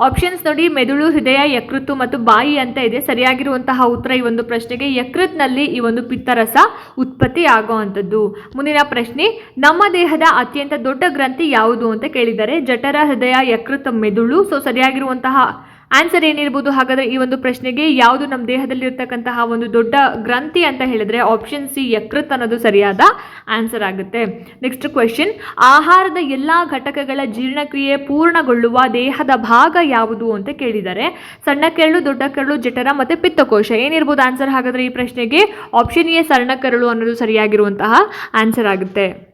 ಆಪ್ಷನ್ಸ್ ನೋಡಿ. ಮೆದುಳು, ಹೃದಯ, ಯಕೃತ್ತು ಮತ್ತು ಬಾಯಿ ಅಂತ ಇದೆ. ಸರಿಯಾಗಿರುವಂತಹ ಉತ್ತರ ಈ ಒಂದು ಪ್ರಶ್ನೆಗೆ. ಯಕೃತ್ನಲ್ಲಿ ಈ ಒಂದು ಪಿತ್ತರಸ ಉತ್ಪತ್ತಿ ಆಗುವಂಥದ್ದು. ಮುಂದಿನ ಪ್ರಶ್ನೆ. ನಮ್ಮ ದೇಹದ ಅತ್ಯಂತ ದೊಡ್ಡ ಗ್ರಂಥಿ ಯಾವುದು ಅಂತ ಕೇಳಿದ್ದಾರೆ. ಜಠರ, ಹೃದಯ ಯಕೃತ್ ಮೆದುಳು. ಸೊ ಸರಿಯಾಗಿರುವಂತಹ ಆನ್ಸರ್ ಏನಿರ್ಬೋದು? ಹಾಗಾದರೆ ಈ ಒಂದು ಪ್ರಶ್ನೆಗೆ ಯಾವುದು ನಮ್ಮ ದೇಹದಲ್ಲಿರ್ತಕ್ಕಂತಹ ಒಂದು ದೊಡ್ಡ ಗ್ರಂಥಿ ಅಂತ ಹೇಳಿದ್ರೆ ಆಪ್ಷನ್ ಸಿ ಯಕೃತ್ ಅನ್ನೋದು ಸರಿಯಾದ ಆನ್ಸರ್ ಆಗುತ್ತೆ. ನೆಕ್ಸ್ಟ್ ಕ್ವೆಶನ್ ಆಹಾರದ ಎಲ್ಲ ಘಟಕಗಳ ಜೀರ್ಣಕ್ರಿಯೆ ಪೂರ್ಣಗೊಳ್ಳುವ ದೇಹದ ಭಾಗ ಯಾವುದು ಅಂತ ಕೇಳಿದ್ದಾರೆ. ಸಣ್ಣ ಕೆರಳು ದೊಡ್ಡ ಕರಳು ಜಠರ ಮತ್ತು ಪಿತ್ತಕೋಶ. ಏನಿರ್ಬೋದು ಆನ್ಸರ್ ಹಾಗಾದರೆ ಈ ಪ್ರಶ್ನೆಗೆ ಆಪ್ಷನ್ ಎ ಸಣ್ಣ ಕೆರಳು ಅನ್ನೋದು ಸರಿಯಾಗಿರುವಂತಹ ಆನ್ಸರ್ ಆಗುತ್ತೆ.